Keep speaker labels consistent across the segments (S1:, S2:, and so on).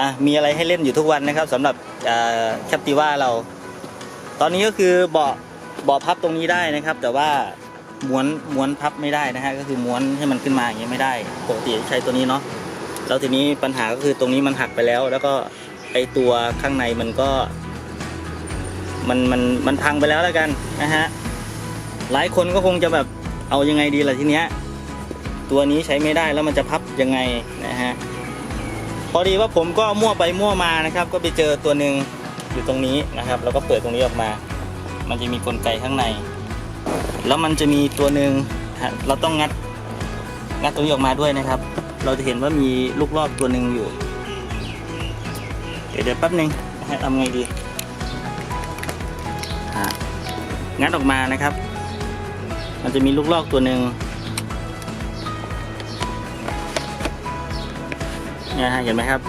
S1: อะมีอะไรให้เล่นอยู่ทุกวันนะครับสำหรับแคปติว่าเรา ตอนนี้ก็คือเบาะเบาะพับตรงนี้ได้นะครับ แต่ว่าม้วนม้วนพับไม่ได้นะฮะก็คือม้วนให้มันขึ้นมาอย่างเงี้ไม่ได้ปกติใช้ตัวนี้เนาะแล้วทีนี้ปัญหาก็คือตรงนี้มันหักไปแล้ว แล้วก็ไอตัวข้างในมันก็ มันมันมันพังไปแล้วแล้วกันนะฮะหลายคนก็คงจะแบบเอายังไงดีล่ะทีเนี้ยตัวนี้ใช้ไม่ได้แล้วมันจะพับยังไงนะฮะ พอดีว่าผมก็มั่วไปมั่วมานะครับ ก็ไปเจอตัวหนึ่งอยู่ตรงนี้นะครับ แล้วก็เปิดตรงนี้ออกมา มันจะมีกลไกข้างใน แล้วมันจะมีตัวหนึ่งเราต้องงัดงัดตรงนี้ออกมาด้วยนะครับ เราจะเห็นว่ามีลูกรอบตัวหนึ่งอยู่ เดี๋ยวเดี๋ยวแป๊บหนึงทำไงดีงัดออกมานะครับ มันจะมีลูกลอกตัวหนึ่ง เนี่ยฮะเห็นไหมครับ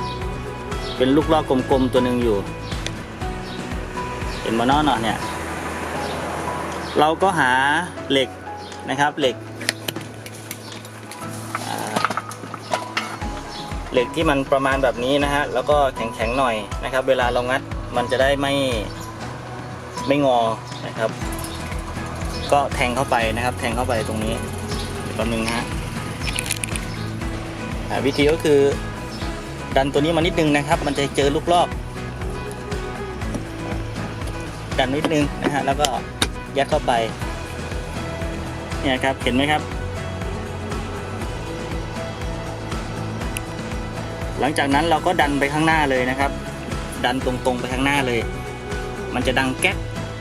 S1: เป็นลูกลอกกลมๆตัวหนึ่งอยู่ เห็นมานอนเนาะเนี่ย เราก็หาเหล็กนะครับเหล็กเหล็กที่มันประมาณแบบนี้นะฮะ แล้วก็แข็งๆหน่อยนะครับ เวลาเรางัดมันจะได้ไม่ไม่งอนะครับ ก็แทงเข้าไปนะครับ แทงเข้าไปตรงนี้แป๊บนึงฮะวิธีก็คือ ดันตัวนี้มานิดนึงนะครับ มันจะเจอลูกลอก ดันนิดนึงนะฮะแล้วก็ยัดเข้าไปเนี่ยครับเห็นไหมครับ หลังจากนั้นเราก็ดันไปข้างหน้าเลยนะครับ ดันตรงๆไปข้างหน้าเลย มันจะดังแก๊ก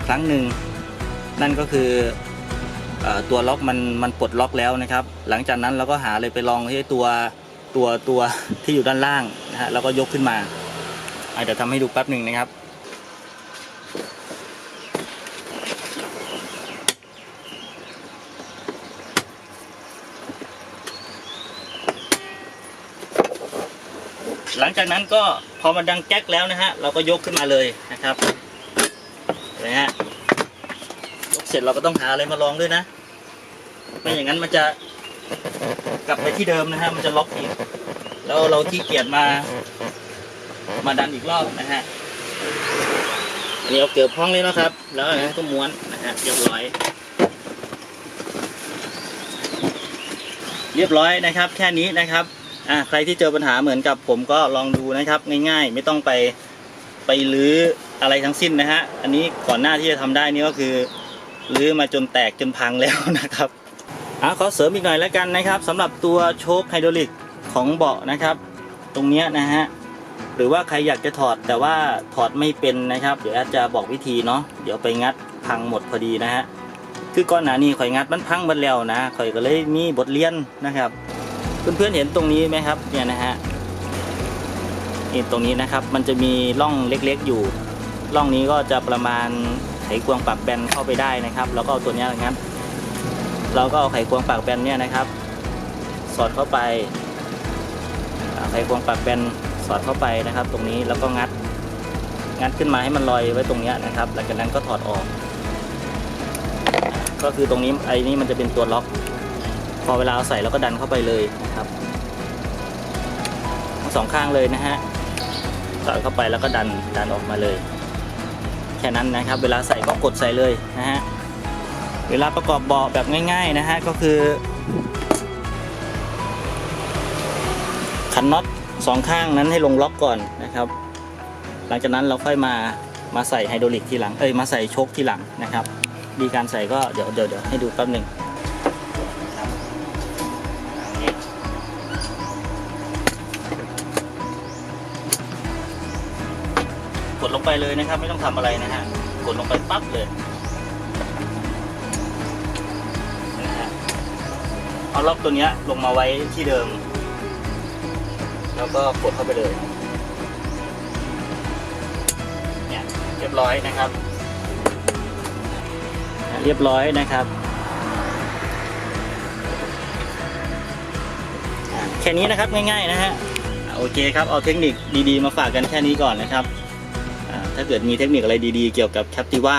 S1: ครั้งหนึ่งนั่นก็คือเออตัวล็อกมันมันปลดล็อกแล้วนะครับ หลังจากนั้นเราก็หาเลยไปลองที่ตัว ตัวตัวที่อยู่ด้านล่างนะฮะแล้วก็ยกขึ้นมาอะเดี๋ยวทำให้ดูแป๊บหนึ่งนะครับหลังจากนั้นก็พอมันดังแก๊กแล้วนะฮะเราก็ยกขึ้นมาเลยนะครับนไหมฮะยกเสร็จเราก็ต้องหาอะไรมาลองด้วยนะ ไม่อย่างนั้นมันจะ กลับไปที่เดิมนะฮะมันจะล็อกอีกแล้วเราที่เกียจมา มาดันอีกรอบนะฮะอันนี้เอาเกือบห้องเลยนะครับ แล้วนนั้นก็ม้วนนะฮะเรียบร้อย เรียบร้อยนะครับ แค่นี้นะครับอ่าใครที่เจอปัญหาเหมือนกับผมก็ลองดูนะครับ ง่าย ๆ ไม่ต้องไปไปลื้ออะไรทั้งสิ้นนะฮะอันนี้ก่อนหน้าที่จะทำได้นี่ก็คือลื้อมาจนแตกจนพังแล้วนะครับ อ่าขอเสริมอีกหน่อยแล้วกันนะครับสำหรับตัวโชคไฮดรอลิกของเบาะนะครับ ตรงเนี้ยนะฮะหรือว่าใครอยากจะถอดแต่ว่าถอดไม่เป็นนะครับ เดี๋ยวอาจจะบอกวิธีเนาะเดี๋ยวไปงัดพังหมดพอดีนะฮะคือก่อนหนานี้ข่อยงัดมันพังหมดแล้วนะข่อยก็เลยมีบทเรียนนะครับเพื่อนๆเห็นตรงนี้ไหมครับเนี่ยนะฮะนี่ตรงนี้นะครับมันจะมีร่องเล็กๆอยู่ร่องนี้ก็จะประมาณไขควงปากแบนเข้าไปได้นะครับ แล้วก็เอาตัวเนี้ยงัด เราก็เอาไขควงปากแบนเนี่ยนะครับ สอดเข้าไปาไขควงปากแบนสอดเข้าไปนะครับ ตรงนี้แล้วก็งัดงัดขึ้นมาให้มันลอยไว้ตรงนี้นะครับ หลังจากนั้นก็ถอดออก ก็คือตรงนี้ไอ้นี่มันจะเป็นตัวล็อก พอเวลาเอาใส่แล้วก็ดันเข้าไปเลยนะครับทั้งสองข้างเลยนะฮะสอดเข้าไปแล้วก็ดันดันออกมาเลย แค่นั้นนะครับ เวลาใส่ก็กดใส่เลยนะฮะ เวลาประกอบเบาะแบบง่าย ๆนะฮะก็คือ ขันน็อตสองข้างนั้นให้ลงล็อกก่อนนะครับ หลังจากนั้นเราค่อยมามาใส่ไฮดรอลิกทีหลังเอ้ยมาใส่โชคทีหลังนะครับดีการใส่ก็เดี๋ยวเดี๋ยวเดี๋ยวให้ดูแป๊บหนึ่งกดลงไปเลยนะครับ ไม่ต้องทำอะไรนะฮะกดลงไปปั๊บเลย เอาล็อกตัวเนี้ยลงมาไว้ที่เดิม แล้วก็กดเข้าไปเลยเนี่ยเรียบร้อยนะครับ เรียบร้อยนะครับ แค่นี้นะครับง่ายๆนะฮะโอเคครับเอาเทคนิคดีๆ มาฝากกันแค่นี้ก่อนนะครับถ้าเกิดมีเทคนิคอะไรดีๆ เกี่ยวกับแคปติว่า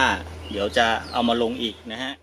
S1: เดี๋ยวจะเอามาลงอีกนะฮะ